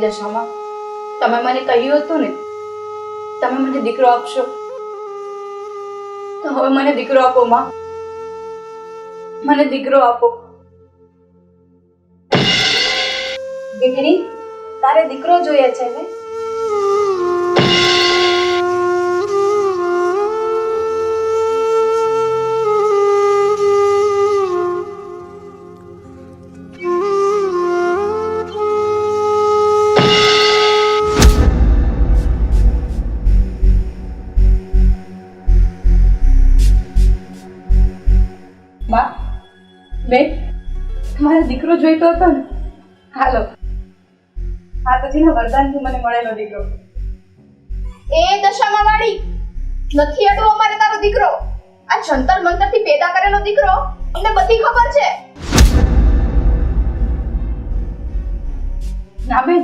દશામાં? તમે મને કહ્યું હતું ને? તમે મને દીકરો આપશો? તો હવે મને દીકરો આપો, માં. મને દીકરો આપો. દીકરી, તારે દીકરો જોઈએ છે ને? માં બેન તમારો દીકરો જોઈતો હતો ને? હાલો. માતાજીના વરદાનથી મને મળેલો દીકરો. એ દશામાં વાળી નથી અડવો અમારે તારો દીકરો? આ જંતર મંતરથી પેદા કરેલો દીકરો? અમને બધી ખબર છે? ના બેન.